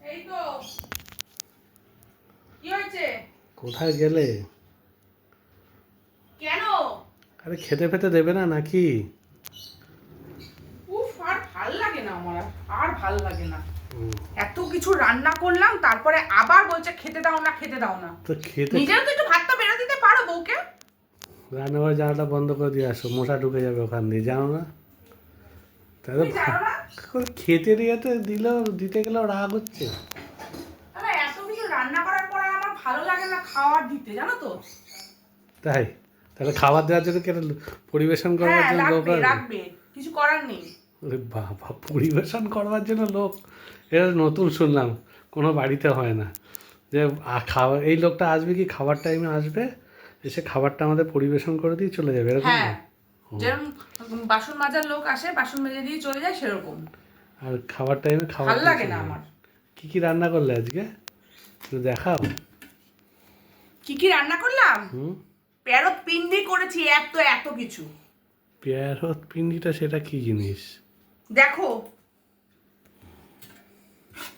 এই তো। কি হয়েছে? কোথায় গেলে? কেন? আরে খেতে ফেতে দেবে না নাকি? উফ আর ভালো লাগে না আমার আর। ভালো লাগে না। এত কিছু রান্না করলাম তারপরে আবার বলছে খেতে দাও না খেতে দাও না। তো খেতে নিজেও তো একটু ভাতটা বেরো দিতে পারো বউকে। রান্নাঘর জানাটা বন্ধ করে দিয়ে আসো মশা ঢুকে যাবে ওখান দিয়ে জানো না? তাহলে জানো না? ভা- খেতে দিয়ে তো দিলেও দিতে গেলেও রাগ হচ্ছে। আরে এত কিছু রান্না করার পর আমার ভালো লাগে না খাওয়ার দিতে জানো তো? তাই? তাহলে খাবার দেওয়ার জন্য কেন পরিবেশন করবার হ্যাঁ জন্য লোক রাখবে কিছু করার নেই। ওরে বাবা পরিবেশন করবার জন্য লোক। এটা নতুন শুনলাম কোনো বাড়িতে হয় না। যে খাবার এই লোকটা আসবে কি খাবার টাইমে আসবে? এসে খাবারটা আমাদের পরিবেশন করে দিয়ে চলে যাবে এরকম হ্যাঁ না? যেরকম বাসন মাজার লোক আসে বাসন মেজে দিয়ে চলে যায় সেরকম। আর খাবার টাইমে খাবার ভালো লাগে না আমার। কি কি রান্না করলে আজকে? একটু দেখাও। কি কি রান্না করলাম? প্যারত পিন্ডি করেছি এত এত কিছু। পেয়ারত পিন্ডিটা সেটা কি জিনিস? দেখো।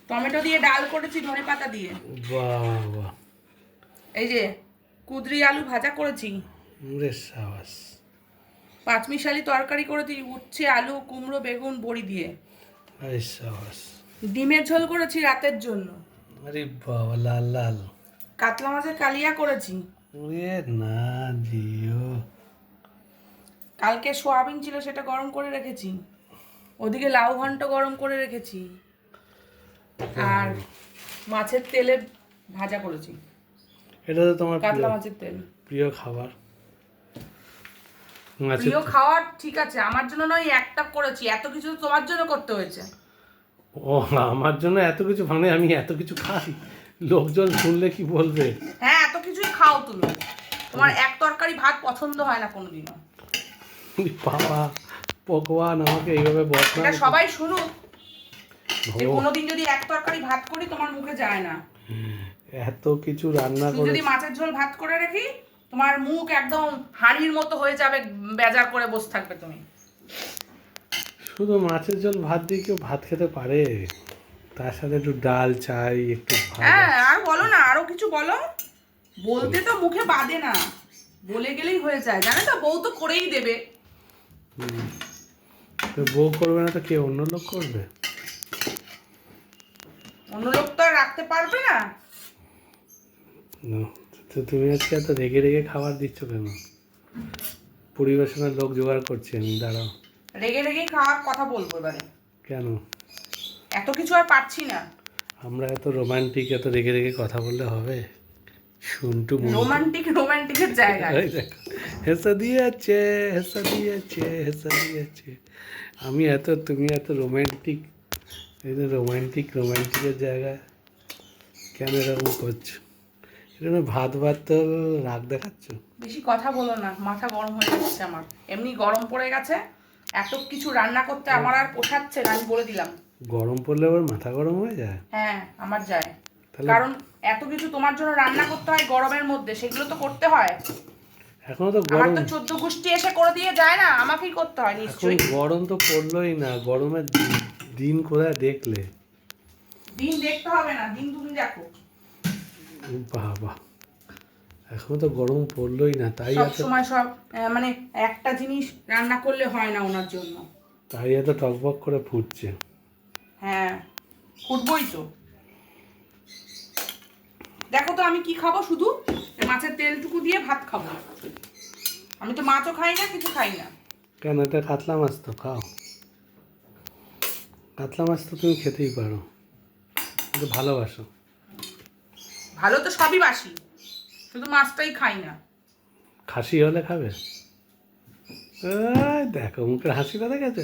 টমেটো দিয়ে ডাল করেছি ধনে পাতা দিয়ে। বাহ বাহ। এই যে কুদরি আলু ভাজা করেছি। সাবাস। পাঁচমিশালি তরকারি করে দিই উচ্ছে আলু কুমড়ো বেগুন বড়ি দিয়ে। ডিমের ঝোল করেছি রাতের জন্য। আরে বাবা লাল লাল। কাতলা মাছের কালিয়া করেছি। না দিও। কালকে সোয়াবিন ছিল সেটা গরম করে রেখেছি। ওদিকে লাউ ঘন্ট গরম করে রেখেছি। আর মাছের তেলে ভাজা করেছি। এটা তো তোমার কাতলা মাছের তেল। প্রিয় খাবার। প্রিয় খাওয়ার ঠিক আছে আমার জন্য নয় একটা করেছি এত কিছু তোমার জন্য করতে হয়েছে। ও আমার জন্য এত কিছু মানে আমি এত কিছু খাই লোকজন শুনলে কি বলবে? হ্যাঁ এত কিছুই খাও তুমি। তোমার এক তরকারি ভাত পছন্দ হয় না কোনোদিনও। বাবা ভগবান আমাকে এইভাবে এটা সবাই শুনুক যে কোনোদিন যদি এক তরকারি ভাত করি তোমার মুখে যায় না। এত কিছু রান্না করে যদি মাছের ঝোল ভাত করে রাখি তোমার মুখ একদম হাঁড়ির মতো হয়ে যাবে বেজার করে বসে থাকবে তুমি। শুধু মাছের ঝোল ভাত দিয়ে কেউ ভাত খেতে পারে? তার সাথে একটু ডাল চাই একটু হ্যাঁ আর বলো না আরও কিছু বলো? বলতে তো মুখে বাদে না। বলে গেলেই হয়ে যায় জানে তো বউ তো করেই দেবে। তো বউ করবে না তো কে অন্য লোক করবে? অন্য লোক তো আর রাখতে পারবে না, তো তুমি আজকে এত রেগে রেগে খাবার দিচ্ছ কেন? পরিবেশনের লোক জোগাড় করছি আমি দাঁড়াও। রেগে রেগে খাওয়ার কথা বলব এবারে। কেন? এত কিছু আর পারছি না। আমরা এত রোমান্টিক এত রেগে রেগে কথা বললে হবে? শুনটু রোমান্টিক রোমান্টিকের দেখো, হেসা দিয়েছে হেসা দিয়েছে হেসা দিয়েছে। আমি এত তুমি এত রোমান্টিক এই রোমান্টিক রোমান্টিকের জায়গা কেন এরকম করছ। এখানে ভাত ভাত তো রাগ দেখাচ্ছ। বেশি কথা বলো না মাথা গরম হয়ে যাচ্ছে আমার। এমনি গরম পড়ে গেছে এত কিছু রান্না করতে আমার আর পোষাচ্ছে না আমি বলে দিলাম। গরম পড়লে আবার মাথা গরম হয়ে যায়? হ্যাঁ আমার যায়। কারণ এত কিছু তোমার জন্য রান্না করতে হয় গরমের মধ্যে সেগুলো তো করতে হয়। এখনও তো গরম তো চোদ্দ গোষ্ঠী এসে করে দিয়ে যায় না আমাকেই করতে হয় নিশ্চয়ই। গরম তো পড়লোই না গরমের দিন কোথায় দেখলে? দিন দেখতে হবে না দিন তুমি দেখো। বাবা এখন তো গরম পড়লোই না তাই সব সময় সব মানে একটা জিনিস রান্না করলে হয় না ওনার জন্য। তাই এত টকবক করে ফুটছে। হ্যাঁ ফুটবই তো। দেখো তো আমি কি খাব শুধু? মাছের তেলটুকু দিয়ে ভাত খাব। আমি তো মাছও খাই না কিছু খাই না। কেন এটা কাতলা মাছ তো খাও। কাতলা মাছ তো তুমি খেতেই পারো। ভালোবাসো। ভালো তো সবই বাসি শুধু মাছটাই খাই না। খাসি হলে খাবে? দেখো মুখের হাসিটা দেখেছ?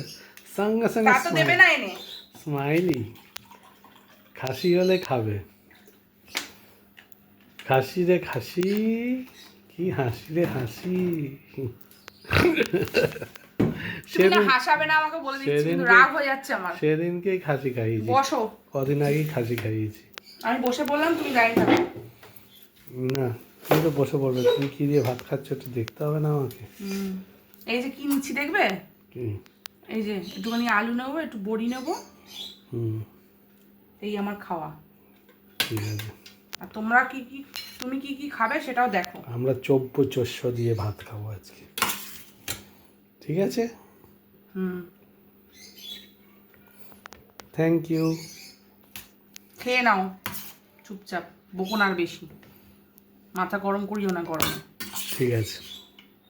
সঙ্গে সঙ্গে তা তো দেবে না এনে। স্মাইলি। খাসি হলে খাবে। খাসি রে খাসি কি হাসি রে হাসি। সেদিন হাসাবে না আমাকে বলে দিচ্ছি কিন্তু সেদিনকে- রাগ হয়ে যাচ্ছে আমার। সেদিনকেই খাসি খাইয়েছি। বসো। কদিন আগেই খাসি খাইয়েছি। আমি বসে বললাম তুমি দাঁড়িয়ে না তুমি তো বসে পড়বে তুমি কি দিয়ে ভাত খাচ্ছ একটু দেখতে হবে না আমাকে। এই যে কি নিচ্ছি দেখবে? এই যে একটুখানি আলু নেব একটু বড়ি নেব। এই আমার খাওয়া। ঠিক আছে। আর তোমরা কি কি তুমি কি কি খাবে সেটাও দেখো। আমরা চব্য চস্য দিয়ে ভাত খাব আজকে। ঠিক আছে? হুম। থ্যাংক ইউ খেয়ে নাও। চুপচাপ বকুন আর বেশি। মাথা গরম করিও না গরম। ঠিক আছে।